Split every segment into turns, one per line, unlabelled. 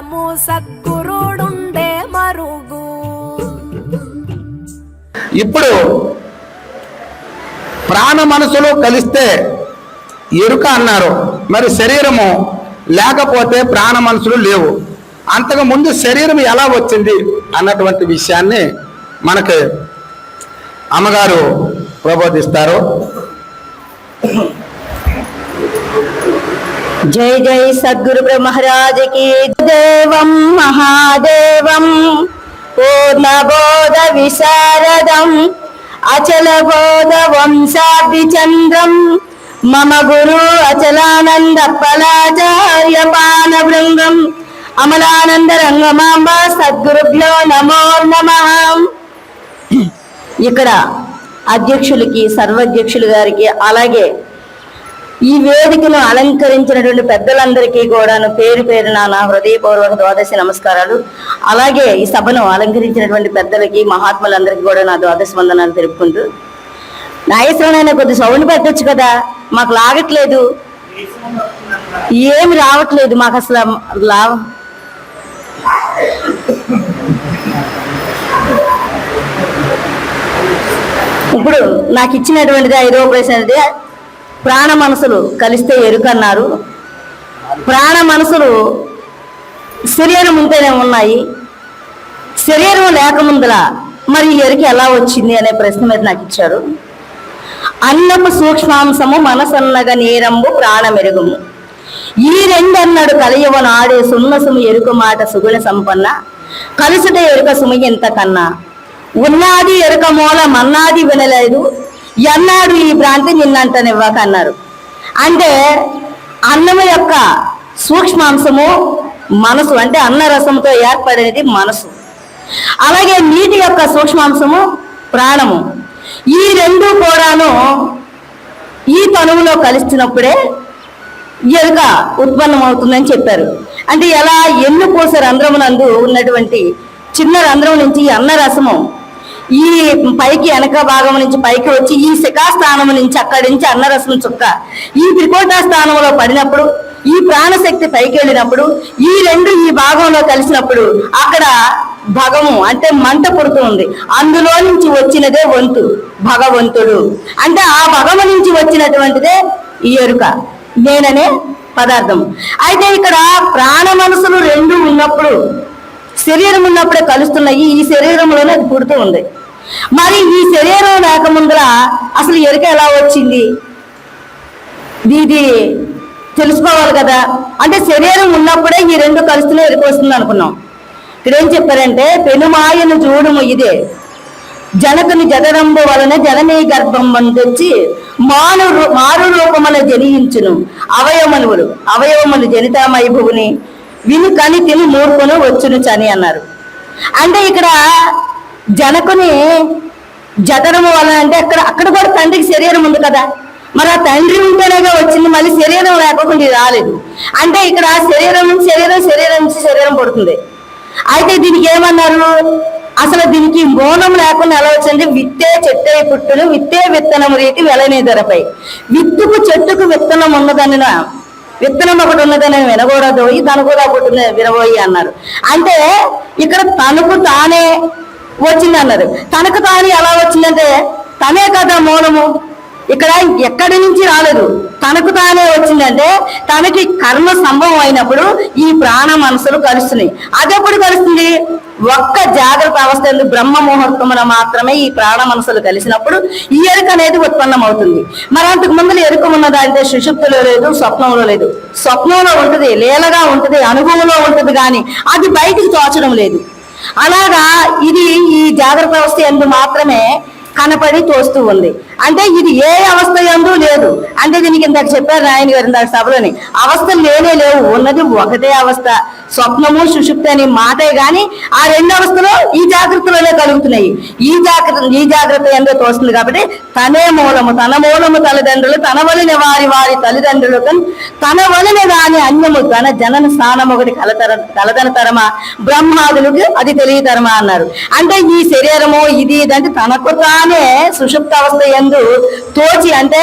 కాలము సద్గురుడుండే మరుగు.
ఇప్పుడు ప్రాణ మనసులు కలిస్తే ఎరుక అన్నారు. మరి శరీరము లేకపోతే ప్రాణ మనసులు లేవు. అంతకు ముందు శరీరం ఎలా వచ్చింది అన్నటువంటి విషయాన్ని మనకి అమ్మగారు ప్రబోధిస్తారు.
జై జై సద్గురు బ్రహ్మరాజ్కి దేవం మహాదేవం. పూర్ణబోధ విశారదం అచల బోధ వంశాబ్ది చంద్రం. మమ గురు అచలానంద ఫలాచార్య పాన బృంగం అమలానంద రంగమాంబ సద్గురుభ్యో నమో నమ. ఇక్కడ అధ్యక్షులకి సర్వాధ్యక్షులు గారికి అలాగే ఈ వేదికను అలంకరించినటువంటి పెద్దలందరికీ కూడాను పేరు పేరు నా హృదయపూర్వక ద్వాదశి నమస్కారాలు. అలాగే ఈ సభను అలంకరించినటువంటి పెద్దలకి మహాత్ములందరికీ కూడా నా ద్వాదశి వందనాలు తెలుపుకుంటూ. నాగేశ్వరనైనా కొద్ది సౌండ్ పెట్టొచ్చు కదా? మాకు లాగట్లేదు. ఏమి రావట్లేదు మాకు అసలు లా ఇప్పుడు నాకు ఇచ్చినటువంటిది ఐదో ప్రశ్న అనేది ప్రాణ మనసులు కలిస్తే ఎరుకన్నారు. ప్రాణ మనసులు శరీరం ఉంటేనే ఉన్నాయి. శరీరం లేకముందులా మరి ఈ ఎరుక ఎలా వచ్చింది అనే ప్రశ్న మీద నాకు ఇచ్చారు. అన్నము సూక్ష్మాంశము మనసన్నగ నీరంబు ప్రాణమెరుగుము. ఈ రెండన్నాడు కలియువ నాడే సున్న సున్నసుము ఎరుక మాట సుగుణ సంపన్న. కలుసుట ఎరుక సుమ ఎంత కన్నా. ఉన్నాది ఎరుక మూల మన్నాది వినలేదు. ఎన్నాడు ఈ భ్రాంతి నిన్నంటనివ్వక అన్నారు అంటే అన్నము యొక్క సూక్ష్మాంశము మనసు అంటే అన్నరసముతో ఏర్పడేది మనసు. అలాగే నీటి యొక్క సూక్ష్మాంశము ప్రాణము. ఈ రెండు కూడాను ఈ తనువులో కలిసినప్పుడే ఎరుక ఉత్పన్నమవుతుందని చెప్పారు. అంటే ఎలా ఎన్ను కోసే రంధ్రమునందు ఉన్నటువంటి చిన్న రంధ్రం నుంచి ఈ ఈ పైకి వెనక భాగం నుంచి పైకి వచ్చి ఈ శిఖాస్థానం నుంచి అక్కడి నుంచి అన్నరసం చుక్క. ఈ త్రికోట స్థానంలో పడినప్పుడు ఈ ప్రాణశక్తి పైకి వెళ్ళినప్పుడు ఈ రెండు ఈ భాగంలో కలిసినప్పుడు అక్కడ భగము అంటే మంట పుడుతుంది. అందులో నుంచి వచ్చినదే వంతు భగవంతుడు. అంటే ఆ భగము నుంచి వచ్చినటువంటిదే ఈ ఎరుక. నేననే పదార్థం. అయితే ఇక్కడ ప్రాణ మనసులు రెండు ఉన్నప్పుడు శరీరం ఉన్నప్పుడే కలుస్తున్నాయి. ఈ శరీరంలోనే అది పుడుతూ ఉంది. మరి ఈ శరీరం లేకముందర అసలు ఎరుక ఎలా వచ్చింది? ఇది తెలుసుకోవాలి కదా. అంటే శరీరం ఉన్నప్పుడే ఈ రెండు కలుస్తూనే ఎరుక వస్తుంది అనుకున్నాం. ఇక్కడ ఏం చెప్పారంటే పెనుమాయను చూడము ఇదే. జనకుని జగదంబు వలన జననీ గర్భం తెచ్చి మాను రూ- మారు రూపమున జనించును. అవయవములు అవయవములు జనితామయ భువుని విను కని తిని మూర్ఖును వచ్చును చని అన్నారు. అంటే ఇక్కడ జనకుని జఠరము వలన అంటే అక్కడ అక్కడ కూడా తండ్రికి శరీరం ఉంది కదా. మరి ఆ తండ్రి ఉంటేనేగా వచ్చింది మళ్ళీ శరీరం లేకుండా ఇది రాలేదు. అంటే ఇక్కడ శరీరం నుంచి శరీరం శరీరం నుంచి శరీరం పడుతుంది. అయితే దీనికి ఏమన్నారు? అసలు దీనికి మౌనం లేకుండా ఎలా వచ్చింది? విత్తే చెట్టే పుట్టును విత్తే విత్తనం రీతి వెలనేదరపై విత్తుకు చెట్టుకు విత్తనం ఉన్నదని విత్తనం ఒకటి ఉన్నదని వినకూడదు దాని కూడా ఒకటి వినబోయి అన్నారు. అంటే ఇక్కడ తనకు తానే వచ్చింది అన్నారు తనకు తాను ఎలా వచ్చిందంటే తనే కదా మూలము ఇక్కడ ఎక్కడి నుంచి రాలేదు. తనకు తానే వచ్చిందంటే తనకి కర్మ సంభవం అయినప్పుడు ఈ ప్రాణ మనసులు కలుస్తున్నాయి. అదెప్పుడు కలుస్తుంది? ఒక్క జాగ్రత్త అవస్థ బ్రహ్మ ముహూర్తమున మాత్రమే ఈ ప్రాణ మనసులు కలిసినప్పుడు ఈ ఎరుక అనేది ఉత్పన్నం అవుతుంది మరి అంతకు ముందు ఎరుక ఉన్నదా అంటే సుషుప్తిలో లేదు స్వప్నంలో లేదు. స్వప్నంలో ఉంటుంది లీలగా ఉంటుంది అనుభవంలో ఉంటుంది కానీ అది బయటికి తోచడం లేదు. అలాగా ఇది ఈ జాగ్రత్త అవస్థ ఎందు మాత్రమే కనపడి తోస్తూ ఉంది. అంటే ఇది ఏ అవస్థ ఎందు లేదు. అంటే దీనికి ఇందాక చెప్పారు నాయన గారు ఇందాక సభలోని అవస్థలు లేనే లేవు. ఉన్నది ఒకటే అవస్థ. స్వప్నము సుషుప్తి అనే మాటే గాని ఆ రెండు అవస్థలు ఈ జాగ్రత్తలోనే కలుగుతున్నాయి. ఈ జాగ్రత్త ఈ జాగ్రత్త ఎందుకు తోస్తుంది కాబట్టి తనే మూలము తన మూలము తల్లిదండ్రులు తన వలన వారి వారి తల్లిదండ్రులు తన వలన దాని అన్యము తన జనన స్థానం ఒకటి కలతర కలదన తరమా బ్రహ్మాదులకు అది తెలియతరమా అన్నారు. అంటే ఈ శరీరము ఇది ఇది అంటే తనకు తానే సుషుప్త అవస్థ ఎందు తోచి అంటే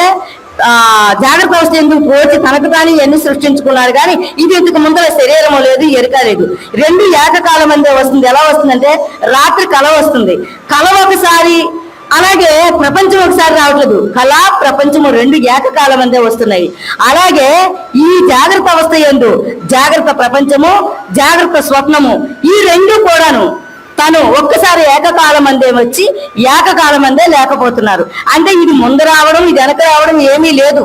జాగ్రత్త అవస్థ ఎందుకు పోచి తనకు కానీ ఇవన్నీ సృష్టించుకున్నారు కానీ ఇది ఇంతకు ముందర శరీరము లేదు ఎరుక లేదు. రెండు ఏకకాలం అందే వస్తుంది. ఎలా వస్తుందంటే రాత్రి కళ వస్తుంది. కళ ఒకసారి అలాగే ప్రపంచం ఒకసారి రావట్లేదు. కళ ప్రపంచము రెండు ఏకకాలం అందే వస్తున్నాయి. అలాగే ఈ జాగ్రత్త అవస్థ ఎందు జాగ్రత్త ప్రపంచము జాగ్రత్త స్వప్నము ఈ రెండు కూడాను తను ఒక్కసారి ఏకకాలం అందే వచ్చి ఏకకాలం అందే లేకపోతున్నారు. అంటే ఇది ముందు రావడం ఇది వెనక రావడం ఏమీ లేదు.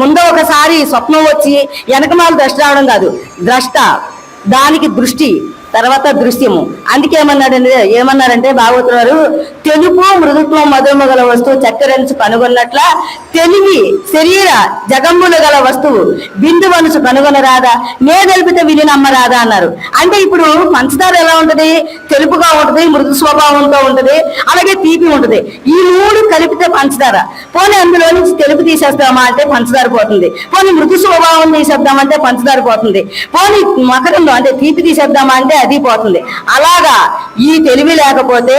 ముందు ఒకసారి స్వప్నం వచ్చి వెనకమాల ద్రష్ట రావడం కాదు. ద్రష్ట దానికి దృష్టి. తర్వాత దృశ్యము. అందుకే ఏమన్నాడంటే ఏమన్నారంటే భాగవతులు తెలుపు మృదుత్వం మధురము గల వస్తువు చక్కెరనుసు కనుగొన్నట్ల తెలివి శరీర జగంబులు గల వస్తువు బిందు మనసు కనుగొనరాదా? నే తెలిపితే విని నమ్మరాదా? అన్నారు. అంటే ఇప్పుడు పంచదార ఎలా ఉంటది? తెలుపుగా ఉంటది మృదు స్వభావంతో ఉంటది అలాగే తీపి ఉంటది. ఈ మూడు కలిపితే పంచదార. పోనీ అందులో నుంచి తెలుపు తీసేస్తామా అంటే పంచదార పోతుంది. పోనీ మృదు స్వభావం తీసేద్దామంటే పంచదార పోతుంది. పోనీ మకరంలో అంటే తీపి తీసేద్దామా అంటే అది పోతుంది అలాగా ఈ తెలివి లేకపోతే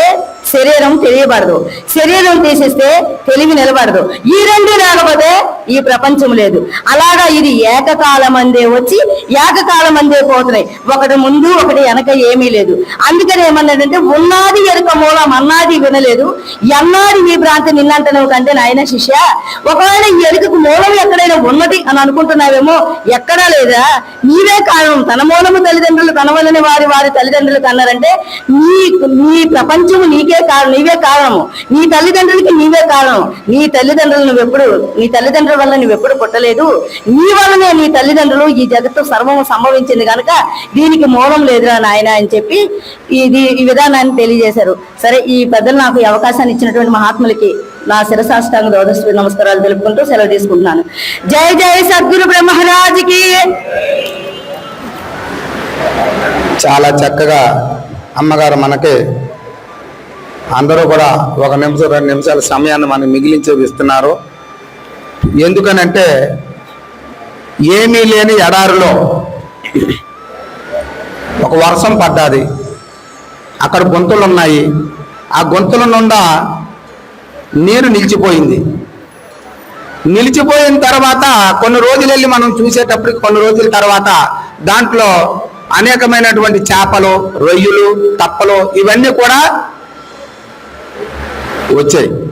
శరీరం తెలియబడదు. శరీరం తీసేస్తే తెలివి నిలబడదు. ఈ రెండు లేకపోతే ఈ ప్రపంచం లేదు. అలాగా ఇది ఏకకాలం అందే వచ్చి ఏకకాలం అందే పోతున్నాయి. ఒకటి ముందు ఒకటి వెనక ఏమీ లేదు. అందుకని ఏమన్నాడంటే ఉన్నది ఎరుక మూలం అన్నాది వినలేదు. ఎన్నాది ఈ భ్రాంతి నిన్నంటనవు కంటే నాయన శిష్య? ఒకవేళ ఈ ఎరుకకు మూలం ఎక్కడైనా ఉన్నది అని అనుకుంటున్నావేమో ఎక్కడా లేదా? నీవే కారణం. తన మూలము తల్లిదండ్రులు కనవలని వారి వారి తల్లిదండ్రులు కన్నారంటే నీ నీ ప్రపంచము నీకే కారణం నీవే కారణము. నీ తల్లిదండ్రులకి నీవే కారణం. నీ తల్లిదండ్రులు నువ్వెప్పుడు నీ తల్లిదండ్రులు వల్ల నువ్వెప్పుడు పుట్టలేదు. నీ వల్లనే నీ తల్లిదండ్రులు ఈ జగత్తు సర్వము సంభవించింది కనుక దీనికి మూలం లేదురా నాయన అని చెప్పి ఇది ఈ విధానాన్ని తెలియజేశారు. సరే ఈ పెద్దలు నాకు ఈ అవకాశాన్ని ఇచ్చినటువంటి మహాత్ములకి నా శిరసాష్టాంగ దోదశ్రీ నమస్కారాలు తెలుపుకుంటూ సెలవు తీసుకుంటున్నాను. జై జై సద్గురు బ్రహ్మరాజుకి!
చాలా చక్కగా అమ్మగారు మనకి అందరూ కూడా ఒక నిమిషం రెండు నిమిషాల సమయాన్ని మనకి మిగిలించేవి ఇస్తున్నారు. ఎందుకనంటే ఏమీ లేని ఎడారిలో ఒక వర్షం పడ్డాది. అక్కడ గొంతులు ఉన్నాయి. ఆ గొంతుల నుండా నీరు నిలిచిపోయింది. నిలిచిపోయిన తర్వాత కొన్ని రోజులు వెళ్ళి మనం చూసేటప్పటికి కొన్ని రోజుల తర్వాత దాంట్లో అనేకమైనటువంటి చేపలు రొయ్యలు తప్పలు ఇవన్నీ కూడా వచ్చాయి.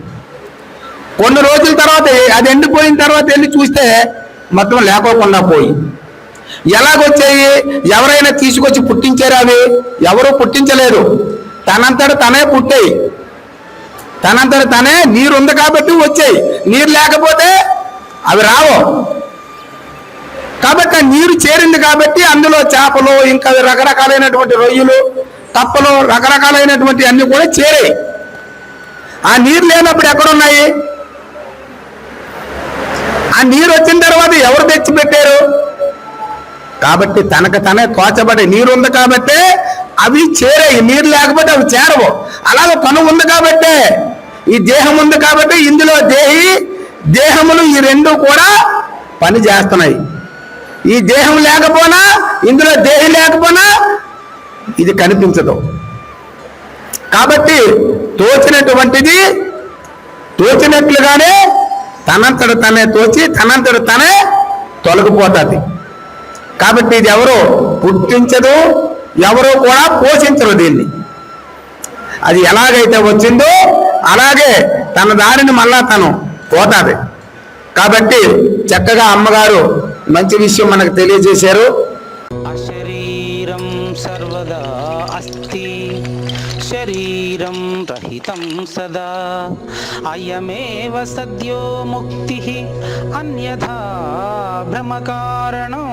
కొన్ని రోజుల తర్వాత అది ఎండిపోయిన తర్వాత వెళ్ళి చూస్తే మొత్తం లేకోకుండా పోయి. ఎలాగొచ్చాయి? ఎవరైనా తీసుకొచ్చి పుట్టించారు అవి? ఎవరు పుట్టించలేరు. తనంతట తనే పుట్టాయి. తనంతట తనే నీరు ఉంది కాబట్టి వచ్చాయి. నీరు లేకపోతే అవి రావు. కాబట్టి నీరు చేరింది కాబట్టి అందులో చేపలు ఇంకా రకరకాలైనటువంటి రొయ్యలు తప్పలు రకరకాలైనటువంటి అన్ని కూడా చేరాయి. ఆ నీరు లేనప్పుడు ఎక్కడున్నాయి? ఆ నీరు వచ్చిన తర్వాత ఎవరు తెచ్చిపెట్టారు? కాబట్టి తనకు తనే తోచబడి నీరు ఉంది కాబట్టి అవి చేరాయి నీరు లేకపోతే అవి చేరవు. అలాగే తను ఉంది కాబట్టే ఈ దేహం ఉంది కాబట్టి ఇందులో దేహి దేహములు ఈ రెండు కూడా పని చేస్తున్నాయి. ఈ దేహం లేకపోయినా ఇందులో దేహి లేకపోయినా ఇది కనిపించదు. కాబట్టి తోచినటువంటిది తోచినట్లుగానే తనంతడు తనే తోచి తనంతడు తనే తొలగిపోతుంది. కాబట్టి ఇది ఎవరు పుట్టించదు ఎవరు కూడా పోషించరు దీన్ని. అది ఎలాగైతే వచ్చిందో అలాగే తన దారిని మళ్ళా తను పోతుంది. కాబట్టి చక్కగా అమ్మగారు మంచి విషయం మనకు తెలియజేశారు.
శరీరం రహితం సదా. అయమేవ సద్యో ముక్తి అన్యథా భ్రమకారణం.